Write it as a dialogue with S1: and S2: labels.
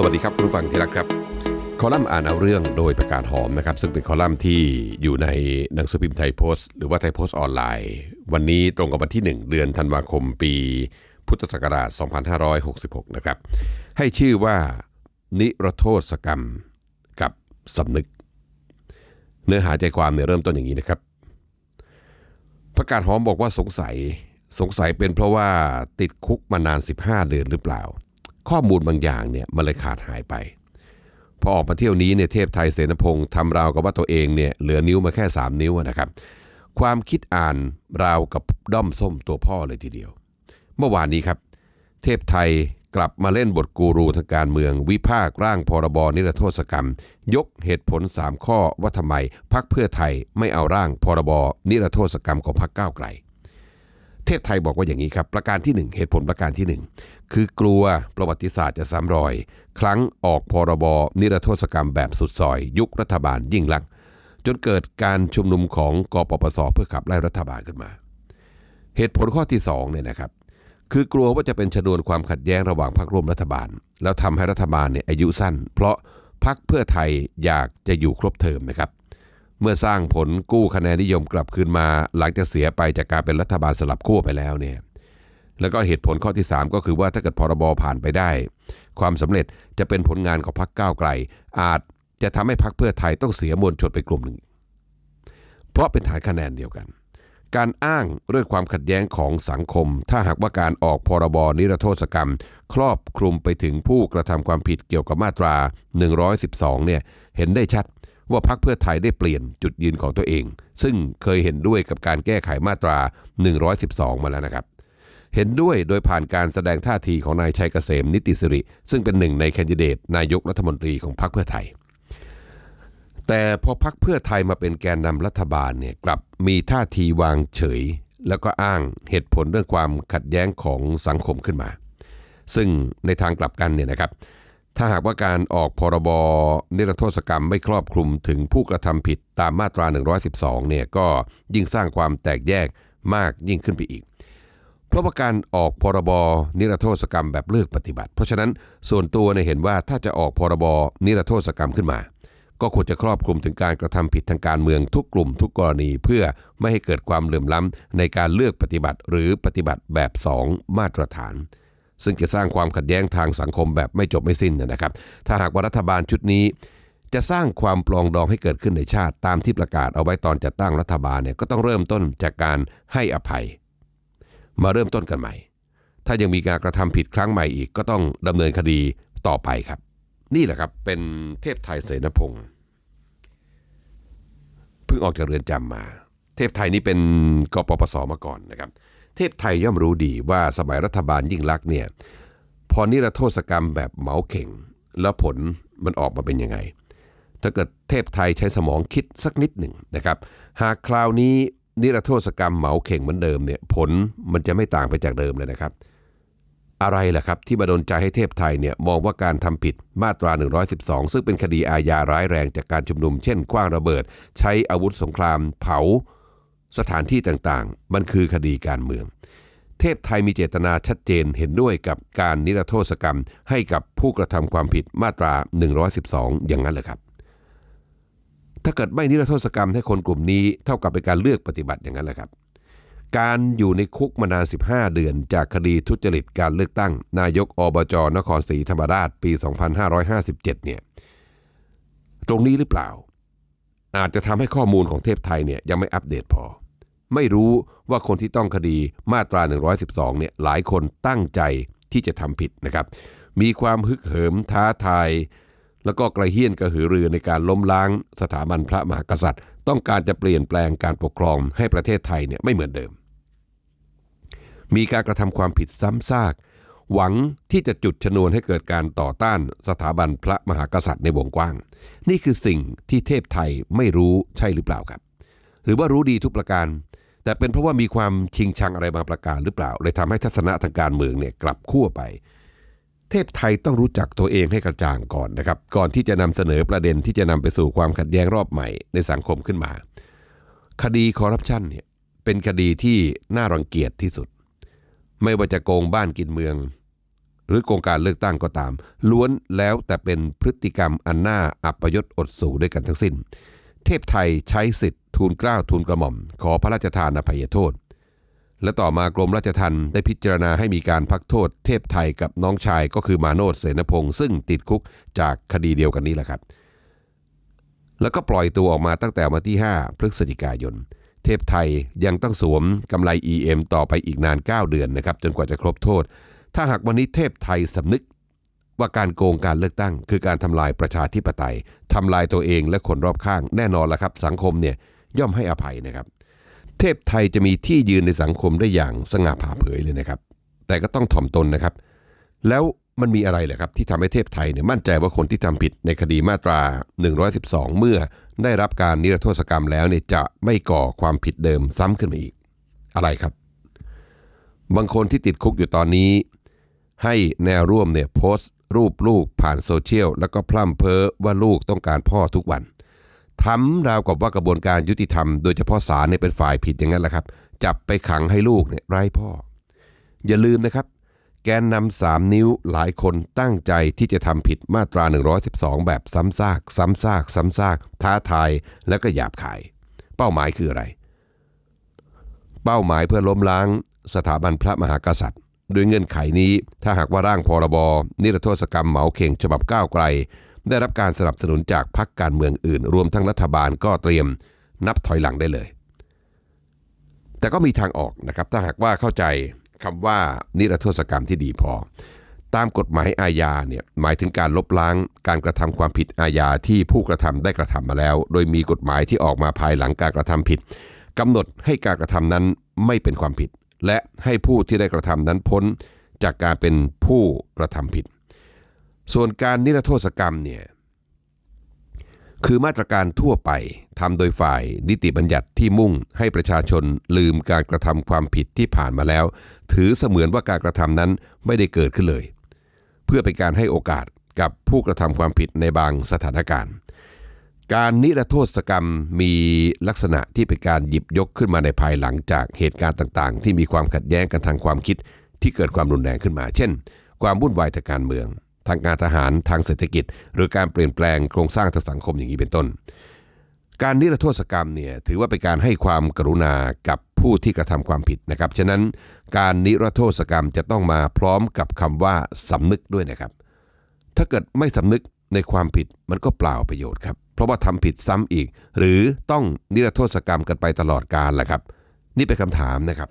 S1: สวัสดีครับคุณผู้ฟังที่รักครับ คอลัมน์อ่านเอาเรื่องโดยประกาศหอมนะครับ ซึ่งเป็นคอลัมน์ที่อยู่ในหนังสือพิมพ์ไทยโพสต์ หรือว่าไทยโพสต์ออนไลน์ วันนี้ตรงกับวันที่ 1 เดือนธันวาคมปี พุทธศักราช 2566 นะครับ ให้ชื่อว่านิรโทษกรรมกับสำนึก เนื้อหาใจความเนี่ยเริ่มต้นอย่างนี้นะครับ ประกาศหอมบอกว่าสงสัยสงสัยเป็นเพราะว่าติดคุกมานาน 15 เดือนหรือเปล่า ข้อมูลบางอย่างเนี่ยมันเลยขาดหายไป พอออกมาเที่ยวนี้เนี่ยเทพไทยเสนพงศ์ทำราวกับว่าตัวเองเนี่ยเหลือนิ้วมาแค่ 3 นิ้วนะครับ ความคิดอ่านราวกับด้อมส้มตัวพ่อเลยทีเดียว เมื่อวานนี้ครับ เทพไทยกลับมาเล่นบทกูรูทางการเมือง วิพากษ์ร่างพรบนิรโทษกรรม ยกเหตุผล 3 ข้อว่าทำไมพักเพื่อไทยไม่เอาร่างพรบนิรโทษกรรมของพักก้าวไกล เทพไทยบอกว่าอย่างนี้ครับ ประการที่ 1 เหตุผลประการที่ 1 คือกลัวประวัติศาสตร์จะซ้ำรอย ครั้งออกพรบนิรโทษกรรมแบบสุดซอย ยุครัฐบาลยิ่งลักษณ์จนเกิดการชุมนุมของกปปสเพื่อขับไล่รัฐบาลขึ้นมา เหตุผลข้อที่2เนี่ยนะครับคือกลัวว่าจะเป็นชนวนความขัดแย้งระหว่างพรรคร่วมรัฐบาล แล้วทำให้รัฐบาลเนี่ยอายุสั้น เพราะพรรคเพื่อไทยอยากจะอยู่ครบเทอมนะครับ เมื่อสร้างผลกู้คะแนนนิยมกลับคืนมา หลังจากเสียไปจากการเป็นรัฐบาลสลับขั้วไปแล้วเนี่ยแล้วก็เหตุผลข้อที่ 3 ก็คือว่าถ้าเกิดพรบผ่านไปได้ ความสำเร็จจะเป็นผลงานของพรรคก้าวไกล อาจจะทำให้พรรคเพื่อไทยต้องเสียมวลชนไปกลุ่มหนึ่ง เพราะเป็นฐานคะแนนเดียวกัน การอ้างเรื่องความขัดแย้งของสังคม ถ้าหากว่าการออกพรบนิรโทษกรรม ครอบคลุมไปถึงผู้กระทำความผิดเกี่ยวกับมาตรา 112เนี่ยเห็นได้ชัด ว่าพรรคเพื่อไทยได้เปลี่ยนจุดยืนของตัวเอง ซึ่งเคยเห็นด้วยกับการแก้ไขมาตรา 112 มาแล้วนะครับ เห็นด้วยโดยผ่านการแสดงท่าทีของนายชัยเกษมนิติสิริ ซึ่งเป็นหนึ่งในแคนดิเดตนายกรัฐมนตรีของพรรคเพื่อไทย แต่พอพักเพื่อไทยมาเป็นแกนนำรัฐบาลเนี่ยกลับมีท่าทีวางเฉย แล้วก็อ้างเหตุผลเรื่องความขัดแย้งของสังคมขึ้นมา ซึ่งในทางกลับกันเนี่ยนะครับ ถ้าหากว่าการออกพรบนิรโทษกรรมไม่ครอบคลุมถึงผู้กระทำผิดตามมาตรา 112 เนี่ยก็ยิ่งสร้างความแตกแยกมากยิ่งขึ้นไปอีก เพราะว่าการออกพรบนิรโทษกรรมแบบเลือกปฏิบัติ เพราะฉะนั้นส่วนตัวเนี่ยเห็นว่าถ้าจะออกพรบนิรโทษกรรมขึ้นมา ก็ควรจะครอบคลุมถึงการกระทำผิดทางการเมืองทุกกลุ่มทุกกรณีเพื่อไม่ให้เกิดความเหลื่อมล้ำในการเลือกปฏิบัติหรือปฏิบัติแบบ 2 มาตรฐาน ซึ่งจะสร้างความขัดแย้งทางสังคมแบบไม่จบไม่สิ้นนะครับ ถ้าหากว่ารัฐบาลชุดนี้ จะสร้างความปลองดองให้เกิดขึ้นในชาติ ตามที่ประกาศเอาไว้ตอนจัดตั้งรัฐบาลเนี่ยก็ต้องเริ่มต้นจากการให้อภัย มาเริ่มต้นกันใหม่ ถ้ายังมีการกระทำผิดครั้งใหม่อีกก็ต้องดำเนินคดีต่อไปครับ นี่แหละครับเป็นเทพไทยเสนพงศ์เพิ่งออกจากเรือนจำมา เทพไทยนี่เป็นกปปสมาก่อนนะครับ เทพไทยย่อมรู้ดีว่าสมัยรัฐบาลยิ่งลักษณ์เนี่ยพอนิรโทษกรรมแบบเหมาเข่ง แล้วผลมันออกมาเป็นยังไง ถ้าเกิดเทพไทยใช้สมองคิดสักนิดหนึ่งนะครับ หากคราวนี้นิรโทษกรรมเหมาเข่งเหมือนเดิมเนี่ยผลมันจะไม่ต่างไปจากเดิมเลยนะครับ อะไรล่ะครับที่มาดนใจให้เทพไทยเนี่ยมองว่าการทำผิดมาตรา 112 ซึ่งเป็นคดีอาญาร้ายแรงจากการชุมนุม เช่นคว้างระเบิด ใช้อาวุธสงครามเผา สถานที่ต่างๆ มันคือคดีการเมือง เทพไทยมีเจตนาชัดเจนเห็นด้วยกับการนิรโทษกรรม ให้กับผู้กระทำความผิดมาตรา 112 อย่างนั้นเลยครับ ถ้าเกิดไม่นิรโทษกรรมให้คนกลุ่มนี้เท่ากับเป็นการเลือกปฏิบัติอย่างนั้นแหละครับ การอยู่ในคุกมานาน 15 เดือน จากคดีทุจริตการเลือกตั้ง นายกอบจนครศรีธรรมราชปี 2557 เนี่ย ตรงนี้หรือเปล่า อาจจะทำให้ข้อมูลของเทพไทยเนี่ยยังไม่อัปเดตพอ ไม่รู้ว่าคนที่ต้องคดีมาตรา 112 เนี่ยหลายคนตั้งใจที่จะทำผิดนะครับ มีความฮึกเหิมท้าทาย แล้วก็กระเฮี้ยนกระหือรือในการล้มล้างสถาบันพระมหากษัตริย์ ต้องการจะเปลี่ยนแปลงการปกครองให้ประเทศไทยเนี่ยไม่เหมือนเดิม มีการกระทำความผิดซ้ำซาก หวังที่จะจุดชนวนให้เกิดการต่อต้านสถาบันพระมหากษัตริย์ในวงกว้าง นี่คือสิ่งที่เทพไทยไม่รู้ใช่หรือเปล่าครับ หรือว่ารู้ดีทุกประการ แต่เป็นเพราะว่ามีความชิงชังอะไรบางประการหรือเปล่า เลยทำให้ทัศนะทางการเมืองเนี่ยกลับขั้วไป เทพไทยต้องรู้จักตัวเองให้กระจ่างก่อนนะครับ ก่อนที่จะนำเสนอประเด็นที่จะนำไปสู่ความขัดแย้งรอบใหม่ในสังคมขึ้นมา คดีคอร์รัปชันเนี่ยเป็นคดีที่น่ารังเกียจที่สุดไม่ว่าจะโกงบ้านกินเมือง หรือโครงการเลือกตั้งก็ตาม ล้วนแล้วแต่เป็นพฤติกรรมอันน่าอัปยศอดสูด้วยกันทั้งสิ้น เทพไทยใช้สิทธิ์ทูลเกล้าทูลกระหม่อม ขอพระราชทานอภัยโทษ และต่อมากรมราชทัณฑ์ได้พิจารณาให้มีการพักโทษ เทพไทยกับน้องชายก็คือมาโนดเสนพงศ์ซึ่งติดคุกจากคดีเดียวกันนี้แหละครับ แล้วก็ปล่อยตัวออกมาตั้งแต่วันที่ 5 พฤศจิกายนเทพไทยยังต้องสวมกำไร EM ต่อไปอีกนาน 9 เดือนนะครับจนกว่าจะครบโทษ ถ้าหากวันนี้เทพไทยสำนึก ว่าการโกงการเลือกตั้ง คือการทำลายประชาธิปไตยทำลายตัวเองและคนรอบข้างแน่นอนละครับ สังคมเนี่ยย่อมให้อภัยนะครับ เทพไทยจะมีที่ยืนในสังคมได้อย่างสง่าผ่าเผยเลยนะครับ แต่ก็ต้องถ่อมตนนะครับ แล้วมันมีอะไรเหรอครับ ที่ทำให้เทพไทยเนี่ยมั่นใจว่าคนที่ทำผิดในคดีมาตรา 112 เมื่อได้รับการนิรโทษกรรมแล้วเนี่ยจะไม่ก่อความผิดเดิมซ้ำขึ้นมาอีก อะไรครับ บางคนที่ติดคุกอยู่ตอนนี้ ให้แนวร่วมเนี่ยโพสต์รูปลูกผ่านโซเชียลแล้วก็พร่ำเพ้อว่าลูกต้องการพ่อทุกวันทำราวกับว่ากระบวนการยุติธรรมโดยเฉพาะศาลเนี่ยเป็นฝ่ายผิดอย่างนั้นแหละครับ จับไปขังให้ลูกเนี่ยไร้พ่อ อย่าลืมนะครับ แกนนำสามนิ้วหลายคนตั้งใจที่จะทำผิดมาตรา 112 แบบซ้ำซาก ซ้ำซาก ซ้ำซาก ท้าทายแล้วก็หยาบขาย เป้าหมายคืออะไร เป้าหมายเพื่อล้มล้างสถาบันพระมหากษัตริย์ ด้วยเงื่อนไขนี้ถ้าหากว่าร่างพรบนิรโทษกรรมเหมาเข่งฉบับก้าวไกล ได้รับการสนับสนุนจากพรรคการเมืองอื่น รวมทั้งรัฐบาลก็เตรียมนับถอยหลังได้เลย แต่ก็มีทางออกนะครับถ้าหากว่าเข้าใจคำว่านิรโทษกรรมที่ดีพอ ตามกฎหมายอาญาเนี่ยหมายถึงการลบล้างการกระทำความผิดอาญาที่ผู้กระทำได้กระทำมาแล้ว โดยมีกฎหมายที่ออกมาภายหลังการกระทำผิดกำหนดให้การกระทำนั้นไม่เป็นความผิด และให้ผู้ที่ได้กระทำนั้นพ้นจากการเป็นผู้กระทำผิด ส่วนการนิรโทษกรรมเนี่ยคือมาตรการทั่วไปทำโดยฝ่ายนิติบัญญัติที่มุ่งให้ประชาชนลืมการกระทำความผิดที่ผ่านมาแล้ว ถือเสมือนว่าการกระทำนั้นไม่ได้เกิดขึ้นเลย เพื่อเป็นการให้โอกาสกับผู้กระทำความผิดในบางสถานการณ์ การนิรโทษกรรมมีลักษณะที่เป็นการหยิบยกขึ้นมาในภายหลังจากเหตุการณ์ต่างๆ ที่มีความขัดแย้งกันทางความคิดที่เกิดความรุนแรงขึ้นมา เช่น ความวุ่นวายทางการเมือง ทางการทหารทางเศรษฐกิจ หรือการเปลี่ยนแปลงโครงสร้างทางสังคมอย่างนี้เป็นต้น การนิรโทษกรรมเนี่ยถือว่าเป็นการให้ความกรุณากับผู้ที่กระทำความผิดนะครับ ฉะนั้นการนิรโทษกรรมจะต้องมาพร้อมกับคำว่าสำนึกด้วยนะครับ ถ้าเกิดไม่สำนึก ในความผิดมันก็เปล่าประโยชน์ครับ เพราะว่าทำผิดซ้ำอีก หรือต้องนิรโทษกรรมกันไปตลอดกาลแหละครับ นี่เป็นคำถามนะครับ